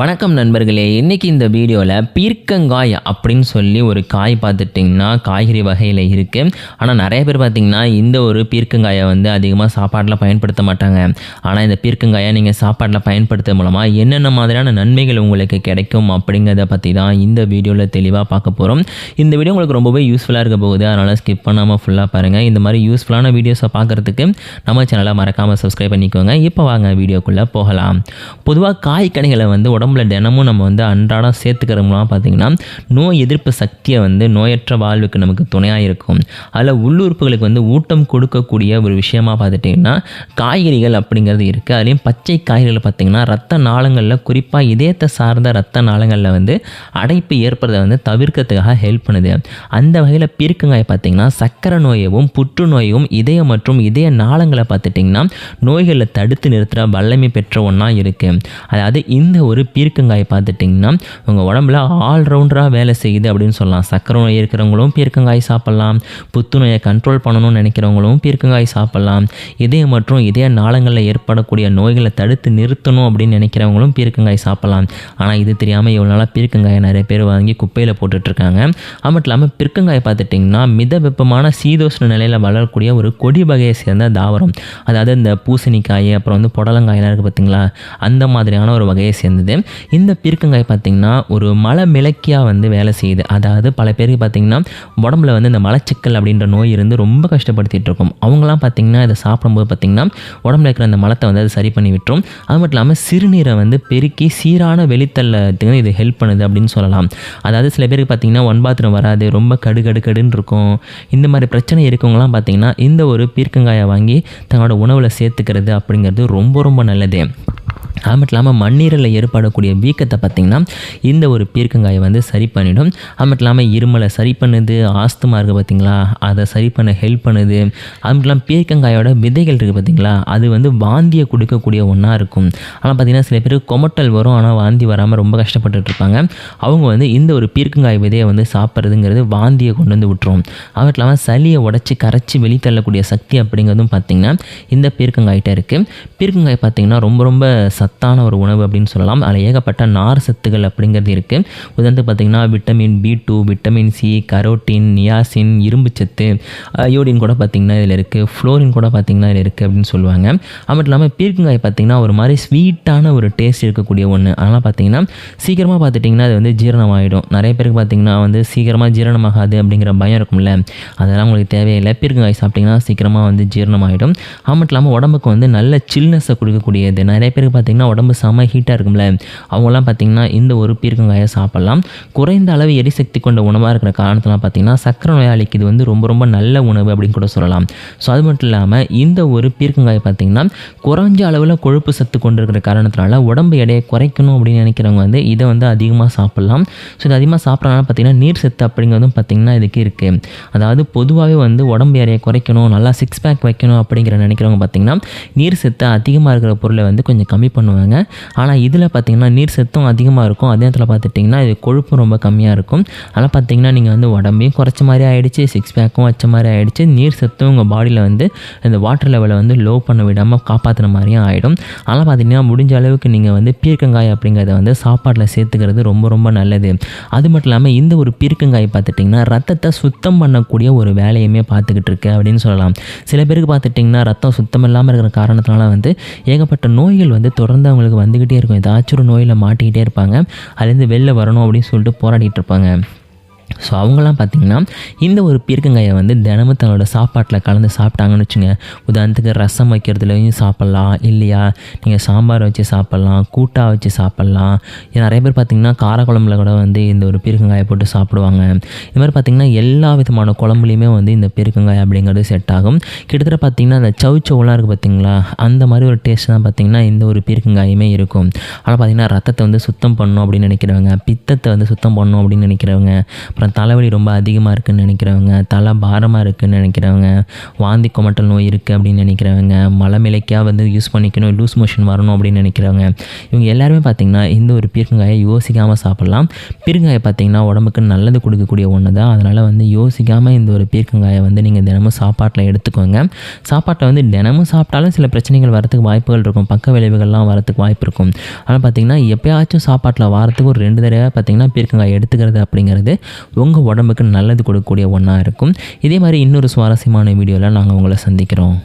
வணக்கம் நண்பர்களே இன்றைக்கி இந்த வீடியோவில் பீர்க்கங்காய் அப்படின்னு சொல்லி ஒரு காய் பார்த்துட்டிங்கன்னா காய்கறி வகையில் இருக்குது ஆனால் நிறைய பேர் பார்த்திங்கன்னா இந்த ஒரு பீர்க்கங்காயை வந்து அதிகமாக சாப்பாட்டில் பயன்படுத்த மாட்டாங்க. ஆனால் இந்த பீர்க்கங்காயை நீங்கள் சாப்பாட்டில் பயன்படுத்த மூலமாக என்னென்ன மாதிரியான நன்மைகள் உங்களுக்கு கிடைக்கும் அப்படிங்கிறத பற்றி தான் இந்த வீடியோவில் தெளிவாக பார்க்க போகிறோம் இந்த வீடியோ உங்களுக்கு ரொம்பவே யூஸ்ஃபுல்லாக இருக்க போகுது. அதனால் ஸ்கிப் பண்ணாமல் ஃபுல்லாக பாருங்கள் இந்த மாதிரி யூஸ்ஃபுல்லான வீடியோஸை பார்க்குறதுக்கு நம்ம சேனலை மறக்காமல் சப்ஸ்கிரைப் பண்ணிக்கோங்க. இப்போ வாங்க வீடியோக்குள்ளே போகலாம். பொதுவாக காய் கனிகளை வந்து உடம்புல தினமும் நம்ம வந்து அன்றாடம் சேர்த்துக்கிற பார்த்திங்கன்னா நோய் எதிர்ப்பு சக்தியை வந்து நோயற்ற வாழ்வுக்கு நமக்கு துணையாக இருக்கும். அதில் உள்ளுறுப்புகளுக்கு வந்து ஊட்டம் கொடுக்கக்கூடிய ஒரு விஷயமாக பார்த்துட்டிங்கன்னா காய்கறிகள் அப்படிங்கிறது இருக்குது அதுலேயும் பச்சை காய்கறிகள் பார்த்திங்கன்னா ரத்த நாளங்களில் குறிப்பாக இதயத்தை சார்ந்த ரத்த நாளங்களில் வந்து அடைப்பு ஏற்படுறதை வந்து தவிர்க்கிறதுக்காக ஹெல்ப் பண்ணுது. அந்த வகையில் பீர்க்கங்காய் பார்த்திங்கன்னா சக்கரை நோயவும் புற்றுநோயும் இதயம் மற்றும் இதய நாளங்களை பார்த்துட்டிங்கன்னா நோய்களை தடுத்து நிறுத்துகிற வல்லமை பெற்ற ஒன்றா இருக்குது அதாவது இந்த ஒரு பீர்க்கங்காயை பார்த்துட்டிங்கன்னா உங்கள் உடம்புல ஆல்ரவுண்டராக வேலை செய்யுது அப்படின்னு சொல்லலாம். சக்கரை நோய் இருக்கிறவங்களும் பீர்க்கங்காய் சாப்பிட்லாம். புத்துநோயை கண்ட்ரோல் பண்ணணும்னு நினைக்கிறவங்களும் பீர்க்கங்காய் சாப்பிட்லாம். இதயம் மற்றும் இதய நாளங்களில் ஏற்படக்கூடிய நோய்களை தடுத்து நிறுத்தணும் அப்படின்னு நினைக்கிறவங்களும் பீர்க்கங்காய் சாப்பிட்லாம். ஆனால் இது தெரியாமல் இவ்வளோ நாளாக பீர்க்கங்காயை நிறைய பேர் வாங்கி குப்பையில் போட்டுட்ருக்காங்க. அது மட்டும் இல்லாமல் பீர்க்கங்காய் பார்த்துட்டிங்கன்னா மித வெப்பமான சீதோஷ்ண நிலையில் வளரக்கூடிய ஒரு கொடி வகையை சேர்ந்த தாவரம். அதாவது இந்த பூசணிக்காய் அப்புறம் வந்து புடலங்காயெலாம் இருக்குது பார்த்தீங்களா அந்த மாதிரியான ஒரு வகையை சேர்ந்தது. இந்த பீர்க்கங்காய் பார்த்திங்கன்னா ஒரு மலை மிளக்கியாக வந்து வேலை செய்யுது. அதாவது பல பேருக்கு பார்த்திங்கன்னா உடம்புல வந்து இந்த மலச்சிக்கல் அப்படின்ற நோய் இருந்து ரொம்ப கஷ்டப்படுத்திகிட்டு இருக்கும். அவங்களாம் பார்த்திங்கன்னா இதை சாப்பிடும்போது பார்த்திங்கன்னா உடம்புல இருக்கிற அந்த மலத்தை வந்து அது சரி பண்ணி விட்டுரும். அது மட்டும் இல்லாமல் சிறுநீரை வந்து பெருக்கி சீரான வெளித்தள்ளத்துக்கு இது ஹெல்ப் பண்ணுது அப்படின்னு சொல்லலாம். அதாவது சில பேருக்கு பார்த்திங்கன்னா ஒன் பாத்ரூம் வராது ரொம்ப கடு கடு கடுன்னு இருக்கும். இந்த மாதிரி பிரச்சனை இருக்கவங்களாம் பார்த்திங்கன்னா இந்த ஒரு பீர்க்கங்காயை வாங்கி தங்களோட உணவில் சேர்த்துக்கிறது அப்படிங்கிறது ரொம்ப ரொம்ப நல்லது. அது மட்டும் இல்லாமல் மண்ணீரலில் ஏற்படக்கூடிய வீக்கத்தை பார்த்திங்கன்னா இந்த ஒரு பீர்க்கங்காயை வந்து சரி பண்ணிடும். அது மட்டும் இல்லாமல் இருமலை சரி பண்ணுது ஆஸ்துமா இருக்குது பார்த்திங்களா? அதை சரி பண்ண ஹெல்ப் பண்ணுது. அது மட்டும் இல்லாமல் பீர்க்கங்காயோட விதைகள் இருக்குது பார்த்திங்களா? அது வந்து வாந்தியை கொடுக்கக்கூடிய ஒன்றா இருக்கும். ஆனால் பார்த்திங்கன்னா சில பேர் கொமட்டல் வரும். ஆனால் வாந்தி வராமல் ரொம்ப கஷ்டப்பட்டுட்டு இருப்பாங்க. அவங்க வந்து இந்த ஒரு பீர்க்கங்காய் விதையை வந்து சாப்பிட்றதுங்கிறது வாந்தியை கொண்டு வந்து விட்டுரும். அது மட்டும் இல்லாமல் சளியை உடச்சி கரைச்சி வெளித்தள்ளக்கூடிய சக்தி அப்படிங்கிறதும் பார்த்திங்கன்னா இந்த பீர்க்கங்காய்கிட்ட இருக்குது பீர்க்கங்காய் பார்த்திங்கன்னா ரொம்ப ரொம்ப சத்தான ஒரு உணவு அப்படின்னு சொல்லலாம். அதில் ஏகப்பட்ட நார் சத்துகள் அப்படிங்கிறது இருக்குது உதாரணத்துக்கு பார்த்திங்கன்னா vitamin B two vitamin C carotene niacin இரும்பு சத்து அயோடின் கூட பார்த்திங்கன்னா இதில் இருக்குது ஃப்ளோரின் கூட பார்த்திங்கன்னா இதில் இருக்குது அப்படின்னு சொல்லுவாங்க. அது மட்டும் இல்லாமல் பீர்க்கங்காய் பார்த்திங்கன்னா ஒரு மாதிரி ஸ்வீட்டான ஒரு டேஸ்ட் இருக்கக்கூடிய ஒன்று அதனால் பார்த்திங்கன்னா சீக்கிரமாக பார்த்துட்டிங்கன்னா அது வந்து ஜீரணமாகிடும் நிறைய பேருக்கு பார்த்திங்கன்னா வந்து சீக்கிரமாக ஜீரணமாகாது அப்படிங்கிற பயம் இருக்கும்ல. அதெல்லாம் உங்களுக்கு தேவையில்லை. பீர்க்கங்காய் சாப்பிட்டிங்கன்னா சீக்கிரமாக வந்து ஜீரணமாகிடும் அது மட்டும் இல்லாமல் உடம்புக்கு வந்து நல்ல சில்னஸை கொடுக்கக்கூடியது. நிறைய பேருக்கு பார்த்திங்கன்னா உடம்பு செம ஹீட்டாக இருக்கும்ல. அவங்களாம் பார்த்திங்கன்னா இந்த ஒரு பீர்க்கங்காயை சாப்பிட்லாம். குறைந்த அளவு எரிசக்தி கொண்ட உணவாக இருக்கிற காரணத்தினால பார்த்திங்கன்னா சக்கரை நோயாளிக்கு இது வந்து ரொம்ப ரொம்ப நல்ல உணவு அப்படின்னு கூட சொல்லலாம். ஸோ அது மட்டும் இல்லாமல் இந்த ஒரு பீர்க்கங்காயை பார்த்திங்கன்னா குறைஞ்ச அளவில் கொழுப்பு சத்து கொண்டு இருக்கிற காரணத்தினால உடம்பு எடையை குறைக்கணும் அப்படின்னு நினைக்கிறவங்க வந்து இதை வந்து அதிகமாக சாப்பிட்லாம். ஸோ இது அதிகமாக சாப்பிட்றதுனால பார்த்திங்கன்னா நீர் சத்து அப்படிங்கிறதும் பார்த்திங்கன்னா இதுக்கு இருக்குது அதாவது பொதுவாகவே வந்து உடம்பு எடையை குறைக்கணும் நல்லா சிக்ஸ் பேக் வைக்கணும் அப்படிங்கிற நினைக்கிறவங்க பார்த்திங்கன்னா நீர் சத்து அதிகமாக இருக்கிற பொருளை வந்து கொஞ்சம் கம்மி பண்ணுவாங்க ஆனால் இதில் பார்த்திங்கன்னா நீர் சத்தும் அதிகமாக இருக்கும். அதே நேரத்தில் பார்த்துட்டிங்கன்னா இது கொழுப்பும் ரொம்ப கம்மியாக இருக்கும். அதனால் பார்த்திங்கன்னா நீங்கள் வந்து உடம்பையும் குறைச்ச மாதிரி ஆகிடுச்சு சிக்ஸ் பேக்கும் வச்ச மாதிரி ஆகிடுச்சு நீர் சத்தும் உங்கள் பாடியில் வந்து இந்த வாட்டர் லெவலை வந்து லோ பண்ண விடாமல் காப்பாற்றுன மாதிரியும் ஆகிடும் அதெல்லாம் பார்த்திங்கன்னா முடிஞ்ச அளவுக்கு நீங்கள் வந்து பீர்க்கங்காய் அப்படிங்கிறத வந்து சாப்பாட்டில் சேர்த்துக்கிறது ரொம்ப ரொம்ப நல்லது. அது மட்டும் இல்லாமல் இந்த ஒரு பீர்க்கங்காய் பார்த்துட்டிங்கன்னா ரத்தத்தை சுத்தம் பண்ணக்கூடிய ஒரு வேலையுமே பார்த்துக்கிட்டு இருக்கு அப்படின்னு சொல்லலாம். சில பேருக்கு பார்த்துட்டிங்கன்னா ரத்தம் சுத்தம் இல்லாமல் இருக்கிற காரணத்தினால வந்து ஏகப்பட்ட நோய்கள் வந்து தொடர்ந்து அவங்களுக்கு வந்துக்கிட்டே இருக்கும். ஏதாச்சும் ஒரு நோயில் மாட்டிக்கிட்டே இருப்பாங்க. அதுலேருந்து வெளில வரணும் அப்படின்னு சொல்லிட்டு போராடிட்டு இருப்பாங்க. ஸோ அவங்களாம் பார்த்திங்கன்னா இந்த ஒரு பீர்க்கங்காயை வந்து தினமும் தன்னோட சாப்பாட்டில் கலந்து சாப்பிட்டாங்கன்னு வச்சுங்க. உதாரணத்துக்கு ரசம் வைக்கிறதுலையும் சாப்பிட்லாம். இல்லையா? நீங்கள் சாம்பார் வச்சு சாப்பிட்லாம். கூட்டாக வச்சு சாப்பிட்லாம். நிறைய பேர் பார்த்திங்கன்னா காரக்குழம்புல கூட வந்து இந்த ஒரு பீர்க்கங்காயை போட்டு சாப்பிடுவாங்க. இது மாதிரி பார்த்திங்கன்னா எல்லா விதமான குழம்புலையுமே வந்து இந்த பீர்க்கங்காய் அப்படிங்கிறது செட் ஆகும். கிட்டத்தட்ட பார்த்திங்கன்னா அந்த சவுச்சவுலாம் இருக்குது பார்த்திங்களா? அந்த மாதிரி ஒரு டேஸ்ட் தான் பார்த்திங்கன்னா இந்த ஒரு பீர்க்கங்காயுமே இருக்கும். ஆனால் பார்த்திங்கன்னா ரத்தத்தை வந்து சுத்தம் பண்ணணும் அப்படின்னு நினைக்கிறவங்க பித்தத்தை வந்து சுத்தம் பண்ணணும் அப்படின்னு நினைக்கிறவங்க அப்புறம் தலைவலி ரொம்ப அதிகமாக இருக்குதுன்னு நினைக்கிறவங்க தலை பாரமாக இருக்குதுன்னு நினைக்கிறவங்க வாந்தி குமட்டல் நோய் இருக்குது அப்படின்னு நினைக்கிறவங்க மலமிலைக்காக வந்து யூஸ் பண்ணிக்கணும் லூஸ் மோஷன் வரணும் அப்படின்னு நினைக்கிறவங்க இவங்க எல்லாருமே பார்த்திங்கன்னா இந்த ஒரு பீர்க்கங்காயை யோசிக்காமல் சாப்பிட்லாம். பீர்க்கங்காயை பார்த்திங்கன்னா உடம்புக்கு நல்லது கொடுக்கக்கூடிய ஒன்று தான் அதனால் வந்து யோசிக்காமல் இந்த ஒரு பீர்க்கங்காயை வந்து நீங்கள் தினமும் சாப்பாட்டில் எடுத்துக்கோங்க. சாப்பாட்டில் வந்து தினமும் சாப்பிட்டாலும் சில பிரச்சனைகள் வரத்துக்கு வாய்ப்புகள் இருக்கும். பக்க விளைவுகள்லாம் வரத்துக்கு வாய்ப்பு இருக்கும். ஆனால் பார்த்திங்கன்னா எப்போயாச்சும் சாப்பாட்டில் வாரத்துக்கு ஒரு ரெண்டு தடவை பார்த்திங்கன்னா பீர்க்கங்காய் எடுத்துக்கிறது அப்படிங்கிறது உங்கள் உடம்புக்கு நல்லது கொடுக்கக்கூடிய ஒன்றா இருக்கும். இதே மாதிரி இன்னொரு சுவாரஸ்யமான வீடியோவில் நாங்கள் உங்களை சந்திக்கிறோம்.